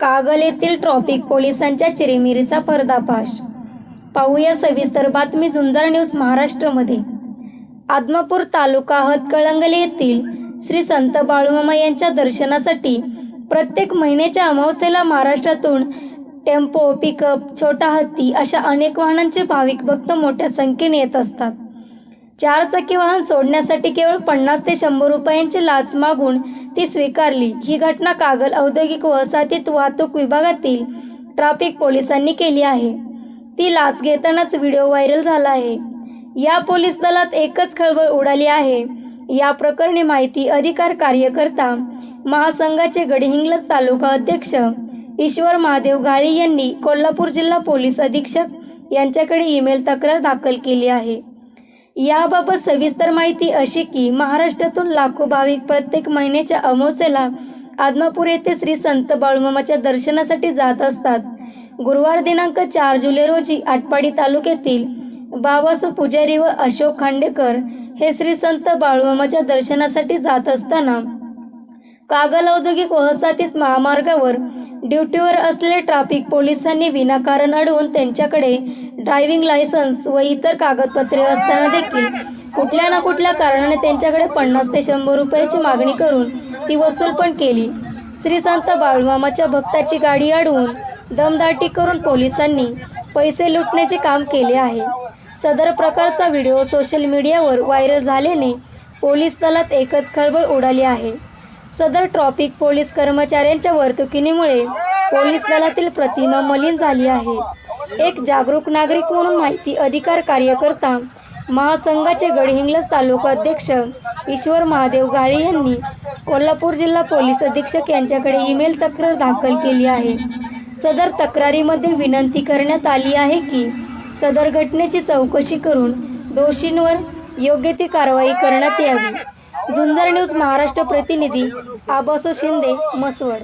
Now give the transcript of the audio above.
कागल येथील ट्रॉफिक पोलिसांच्या चिरीमिरीचा पर्दाफाश. पाहूया सविस्तर बातमी झुंजार न्यूज महाराष्ट्रमध्ये. आदमापूर तालुका हतकळंगले येथील श्री संत बाळूमामा यांच्या दर्शनासाठी प्रत्येक महिन्याच्या अमावस्येला महाराष्ट्रातून टेम्पो पिकअप छोटा हत्ती अशा अनेक वाहनांचे भाविक भक्त मोठ्या संख्येने येत असतात. चारचाकी वाहन सोडण्यासाठी केवळ पन्नास ते शंभर रुपयांची लाच मागून ती स्वीकारली. ही घटना कागल औद्योगिक वसाहतीत वाहतूक विभागातील ट्रॅफिक पोलिसांनी केली आहे. ती लाच घेतानाच व्हिडिओ व्हायरल झाला आहे. या पोलीस दलात एकच खळबळ उडाली आहे. या प्रकरणी माहिती अधिकार कार्यकर्ता महासंघाचे गडहिंग्लज तालुका अध्यक्ष ईश्वर महादेव घाळी यांनी कोल्हापूर जिल्हा पोलीस अधीक्षक यांच्याकडे ईमेल तक्रार दाखल केली आहे. याबाबत सविस्तर माहिती अशी की महाराष्ट्रातून लाखो भाविक प्रत्येक महिन्याच्या अमावस्येला आदमापूर येथे श्री संत बाळूमामाच्या दर्शनासाठी जात असतात. गुरुवार दिनांक चार जुलै रोजी आटपाडी तालुक्यातील बाबासू पुजारी व अशोक खांडेकर हे श्री संत बाळूमामाच्या दर्शनासाठी जात असताना कागल औद्योगिक वसाहतीत महामार्गावर ड्युटीवर असलेले ट्रॅफिक पोलिसांनी विनाकारण अडवून त्यांच्याकडे ड्रायव्हिंग लायसन्स व इतर कागदपत्रे असताना देखील कुठल्या ना कुठल्या कारणाने त्यांच्याकडे पन्नास ते शंभर रुपयाची मागणी करून ती वसूल पण केली. श्री संत बाळूमामाच्या भक्ताची गाडी अडवून दमदाटी करून पोलिसांनी पैसे लुटण्याचे काम केले आहे. सदर प्रकारचा व्हिडिओ सोशल मीडियावर व्हायरल झाल्याने पोलीस दलात एकच खळबळ उडाली आहे. सदर ट्रॉफिक पोलीस कर्मचाऱ्यांच्या वर्तुकीमुळे पोलीस दलातील प्रतिमा मलिन झाली आहे. एक जागरूक नागरिक म्हणून माहिती अधिकार कार्यकर्ता महासंघाचे गडहिंग्लज तालुका अध्यक्ष ईश्वर महादेव गाळे यांनी कोल्हापूर जिल्हा पोलीस अधीक्षक यांच्याकडे ईमेल तक्रार दाखल केली आहे. सदर तक्रारीमध्ये विनंती करण्यात आली आहे की सदर घटनेची चौकशी करून दोषींवर योग्य ती कारवाई करण्यात यावी. झुंजर न्यूज महाराष्ट्र प्रतिनिधी आबासो शिंदे मसवड